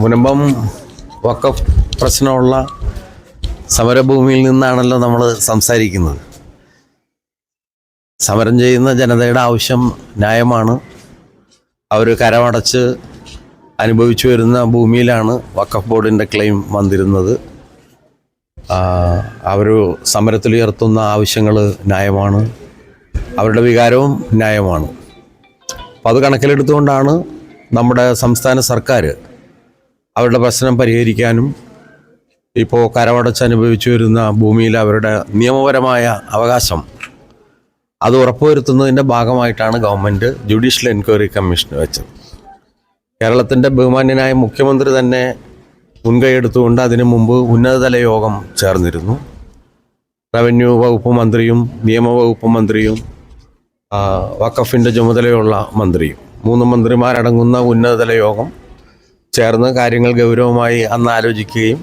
മുനമ്പം ഒക്കെ പ്രശ്നമുള്ള സമരഭൂമിയിൽ നിന്നാണല്ലോ നമ്മൾ സംസാരിക്കുന്നത്. സമരം ചെയ്യുന്ന ജനതയുടെ ആവശ്യം ന്യായമാണ്. അവർ കരമടച്ച് അനുഭവിച്ചു വരുന്ന ഭൂമിയിലാണ് വക്കഫ് ബോർഡിന്റെ ക്ലെയിം വന്നിരുന്നത്. അവർ സമരത്തിലുയർത്തുന്ന ആവശ്യങ്ങൾ ന്യായമാണ്. അവരുടെ വികാരവും ന്യായമാണ്. അപ്പോൾ അത് കണക്കിലെടുത്തുകൊണ്ടാണ് നമ്മുടെ സംസ്ഥാന സർക്കാർ അവരുടെ പ്രശ്നം പരിഹരിക്കാനും ഇപ്പോൾ കരമടച്ച് അനുഭവിച്ചു വരുന്ന ഭൂമിയിൽ അവരുടെ നിയമപരമായ അവകാശം അത് ഉറപ്പുവരുത്തുന്നതിന്റെ ഭാഗമായിട്ടാണ് ഗവൺമെന്റ് ജുഡീഷ്യൽ എൻക്വയറി കമ്മീഷൻ വെച്ചത്. കേരളത്തിന്റെ ബഹുമാന്യനായ മുഖ്യമന്ത്രി തന്നെ മുൻകൈ എടുത്തുകൊണ്ട് അതിനു മുമ്പ് ഉന്നതതല യോഗം ചേർന്നിരുന്നു. റവന്യൂ വകുപ്പ് മന്ത്രിയും നിയമവകുപ്പ് മന്ത്രിയും വക്കഫിന്റെ ചുമതലയുള്ള മന്ത്രിയും. മൂന്ന് മന്ത്രിമാരടങ്ങുന്ന ഉന്നതതല യോഗം ചേർന്ന് കാര്യങ്ങൾ ഗൗരവമായി അന്ന് ആലോചിക്കുകയും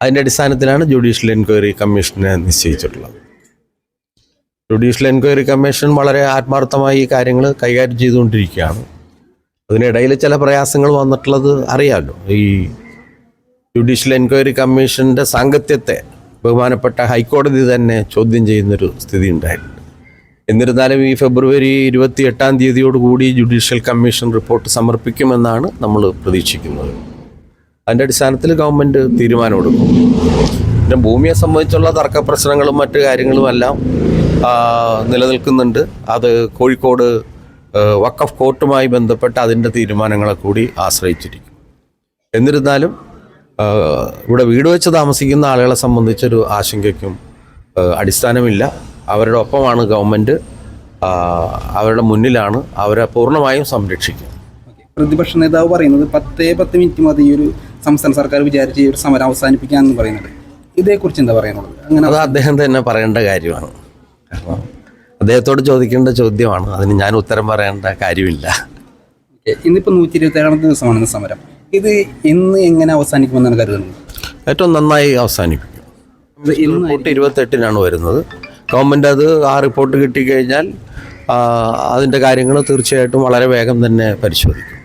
അതിന്റെ അടിസ്ഥാനത്തിലാണ് ജുഡീഷ്യൽ എൻക്വയറി കമ്മീഷനെ നിശ്ചയിച്ചിട്ടുള്ളത്. ജുഡീഷ്യൽ എൻക്വയറി കമ്മീഷൻ വളരെ ആത്മാർത്ഥമായി ഈ കാര്യങ്ങൾ കൈകാര്യം ചെയ്തുകൊണ്ടിരിക്കുകയാണ്. അതിനിടയിൽ ചില പ്രയാസങ്ങൾ വന്നിട്ടുള്ളത് അറിയാമല്ലോ ഈ ജുഡീഷ്യൽ എൻക്വയറി കമ്മീഷന്റെ സാങ്കത്യത്തെ ബഹുമാനപ്പെട്ട ഹൈക്കോടതി തന്നെ ചോദ്യം ചെയ്യുന്നൊരു സ്ഥിതി ഉണ്ടായിട്ടുണ്ട് എന്നിരുന്നാലും ഈ ഫെബ്രുവരി ഇരുപത്തി എട്ടാം തീയതിയോടുകൂടി ജുഡീഷ്യൽ കമ്മീഷൻ റിപ്പോർട്ട് സമർപ്പിക്കുമെന്നാണ് നമ്മൾ പ്രതീക്ഷിക്കുന്നത്. അതിന്റെ അടിസ്ഥാനത്തിൽ ഗവൺമെന്റ് തീരുമാനമെടുക്കും. പിന്നെ ഭൂമിയെ സംബന്ധിച്ചുള്ള തർക്ക പ്രശ്നങ്ങളും മറ്റ് കാര്യങ്ങളുമെല്ലാം നിലനിൽക്കുന്നുണ്ട്. അത് കോഴിക്കോട് വക്കഫ് കോർട്ടുമായി ബന്ധപ്പെട്ട് അതിന്റെ തീരുമാനങ്ങളെ കൂടി ആശ്രയിച്ചിരിക്കും. എന്നിരുന്നാലും ഇവിടെ വീട് വെച്ച് താമസിക്കുന്ന ആളുകളെ സംബന്ധിച്ചൊരു ആശങ്കയ്ക്കും അടിസ്ഥാനമില്ല. അവരുടെ ഒപ്പമാണ് ഗവൺമെന്റ് അവരുടെ മുന്നിലാണ് അവരെ പൂർണമായും സംരക്ഷിക്കും പ്രതിപക്ഷ നേതാവ് പറയുന്നത് പത്തേ പത്ത് മിനിറ്റ് മതി ഈ ഒരു സംസ്ഥാന സർക്കാർ വിചാരിച്ച് ഈ ഒരു സമരം അവസാനിപ്പിക്കാമെന്ന് പറയുന്നത് ഇതേക്കുറിച്ച് എന്താ പറയാനുള്ളത്? അങ്ങനെ അത് അദ്ദേഹം തന്നെ പറയേണ്ട കാര്യമാണ്. കാരണം അദ്ദേഹത്തോട് ചോദിക്കേണ്ട ചോദ്യമാണ്. അതിന് ഞാൻ ഉത്തരം പറയേണ്ട കാര്യമില്ല. ഇന്നിപ്പോൾ ഇന്നിപ്പോ നൂറ്റി ഇരുപത്തി ഏഴാമത്തെ ദിവസമാണ് ഇന്ന് സമരം. ഇത് ഇന്ന് എങ്ങനെ അവസാനിക്കുമെന്നാണ് കരുതുന്നത്? ഏറ്റവും നന്നായി അവസാനിപ്പിക്കും. റിപ്പോർട്ട് ഇരുപത്തെട്ടിനാണ് വരുന്നത്. ഗവൺമെന്റ് അത് ആ റിപ്പോർട്ട് കിട്ടിക്കഴിഞ്ഞാൽ അതിന്റെ കാര്യങ്ങൾ തീർച്ചയായിട്ടും വളരെ വേഗം തന്നെ പരിശോധിക്കും.